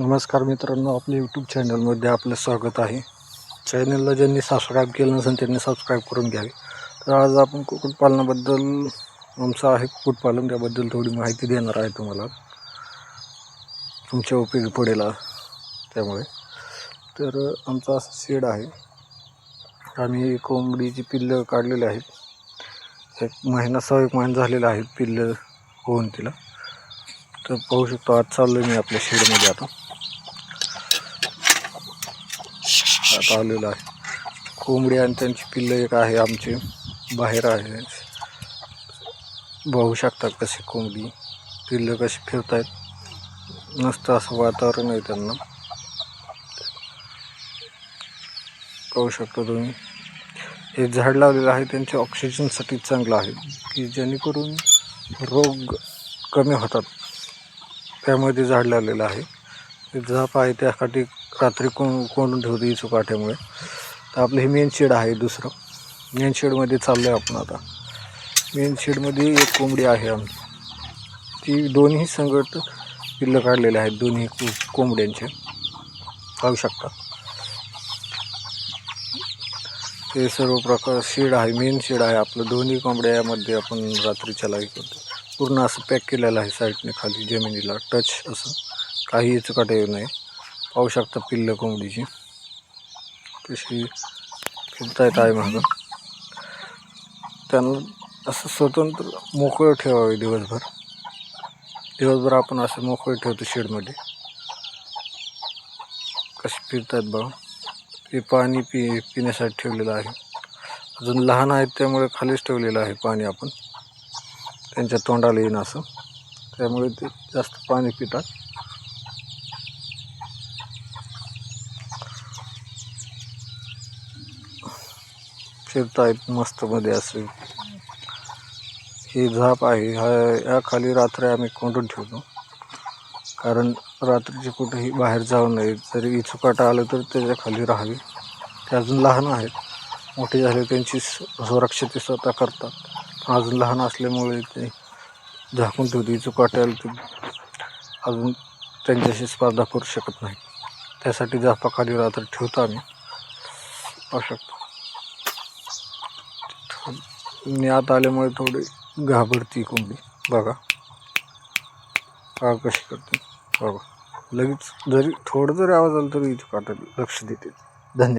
नमस्कार मित्रांनो आपल्या यूट्यूब चॅनलमध्ये आपलं स्वागत आहे. चॅनलला ज्यांनी सबस्क्राईब केलं नसेल त्यांनी सबस्क्राईब करून घ्यावे. तर आज आपण कुक्कुटपालनाबद्दल आमचं आहे कुक्कुटपालन त्याबद्दल थोडी माहिती देणार आहे तुम्हाला. तुमच्या उपयोगी पडेल त्यामुळे. तर आमचा असं शेड आहे. आम्ही कोंबडीची पिल्लं काढलेली आहेत. एक महिना सहा एक महिना झालेला आहे पिल्लं होऊन तिला. तर पाहू शकतो आज चाललो मी आपल्या शेडमध्ये आता. आता आलेलं आहे. कोंबडी आणि त्यांची पिल्लं एक आहे आमची. बाहेर आहे. पाहू शकता कशी कोंबडी. पिल्लं कशी फिरतायत. नसतं असं वातावरण आहे त्यांना. पाहू शकता तुम्ही. हे झाड लावलेलं आहे. त्यांच्या ऑक्सिजनसाठी चांगलं आहे. की जेणेकरून रोग कमी होतात. त्यामुळे ते झाड लावलेलं आहे. ते झाप आहे त्यासाठी रात्री कोण कोंडून ठेवतो इचू काठ्यामुळे. तर आपलं हे मेन शेड आहे दुसरं. मेन शेडमध्ये चाललो आहे आपण आता. मेन शेडमध्ये एक कोंबडी आहे आमची. ती दोन्ही संगट पिल्लं काढलेले आहेत दोन्ही को कोंबड्यांचे. पाहू शकता. ते सर्व प्रकार शेड आहे मेन शेड आहे. आपलं दोन्ही कोंबड्या यामध्ये आपण रात्रीच्या लाईक करतो. पूर्ण असं पॅक केलेलं आहे साईडने खाली जमिनीला. टच असं. काही काटा येऊ नये. पाहू शकता पिल्लं कोंबडीची. कशी फिरतायत आहे मागं. त्यांना असं स्वतंत्र मोकळं ठेवावे दिवसभर. दिवसभर आपण असं मोकळं ठेवतो शेडमध्ये. कसे फिरतात बघा. ते पाणी पि पिण्यासाठी ठेवलेलं आहे. अजून लहान आहेत त्यामुळे खालीच ठेवलेलं आहे पाणी आपण. त्यांच्या तोंडाला येईन असं. त्यामुळे ते जास्त पाणी पितात. फिरतायत मस्तमध्ये असे ही झाप आहे हा या खाली रात्री आम्ही कोंडून ठेवतो. कारण रात्रीची कुठेही बाहेर जाऊ नये जरी इचुकाटा आलं तर त्याच्याखाली ते अजून लहान आहेत. मोठे झाले त्यांची सुरक्षा ते स्वतः करतात. पण अजून लहान असल्यामुळे ते झाकून ठेवते इचुकाट्याला ते अजून त्यांच्याशी स्पर्धा करू शकत नाही त्यासाठी झापाखाली रात्र ठेवतो आम्ही. पाहू शकतो मी आत आल्यामुळे थोडी घाबरती कोंबडी बघा. का कशी करते? बघा. लगेच जरी थोडं जरी आवाज आला तरी इथं काटायला लक्ष देते. धन्यवाद.